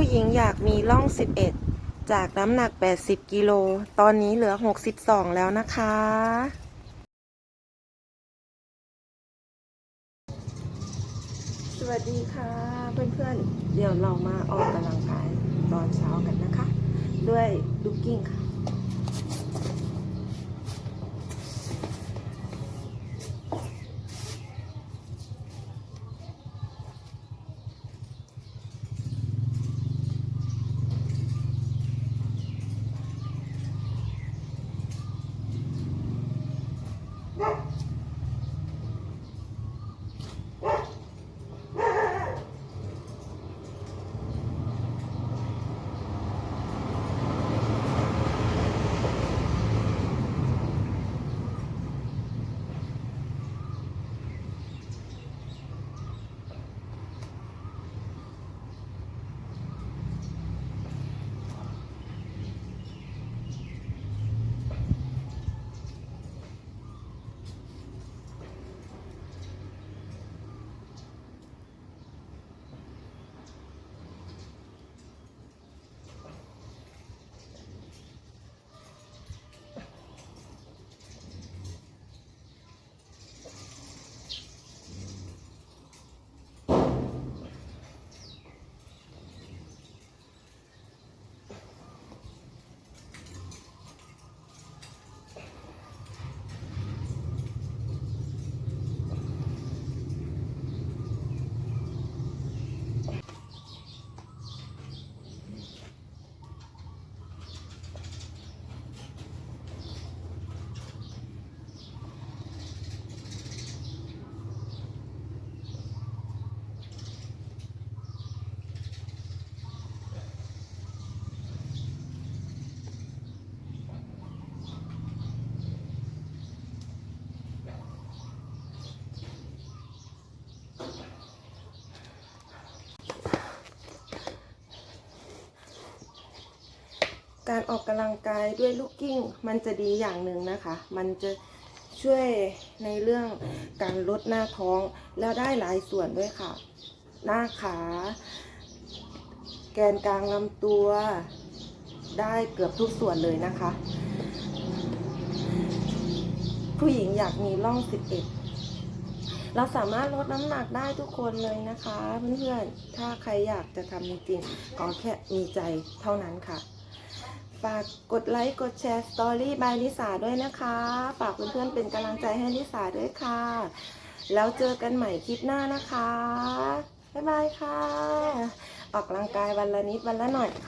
ผู้หญิงอยากมีร่อง 11 จากน้ำหนัก 80 กิโล ตอนนี้เหลือ 62 แล้วนะคะ สวัสดีค่ะเพื่อนๆเดี๋ยวเรามาออกกำลังกายตอนเช้ากันนะคะ ด้วยดูกกิ้งค่ะ การออกกำลังกายด้วยลูกกิ้งมันจะดีอย่างหนึ่งนะคะ มันจะช่วยในเรื่องการลดหน้าท้องแล้วได้หลายส่วนด้วยค่ะ หน้าขา แกนกลางลำตัว ได้เกือบทุกส่วนเลยนะคะ ผู้หญิงอยากมีร่อง 11 เราสามารถลดน้ำหนักได้ทุกคนเลยนะคะ เพื่อนๆ ถ้าใครอยากจะทำจริงๆก็แค่มีใจเท่านั้นค่ะ ฝากกดไลค์กดแชร์สตอรี่บายลิสาด้วยนะคะ ฝากเพื่อนๆเป็นกำลังใจให้ลิสาด้วยค่ะ แล้วเจอกันใหม่คลิปหน้านะคะ บ๊ายบายค่ะ ออกกำลังกายวันละนิดวันละหน่อยค่ะ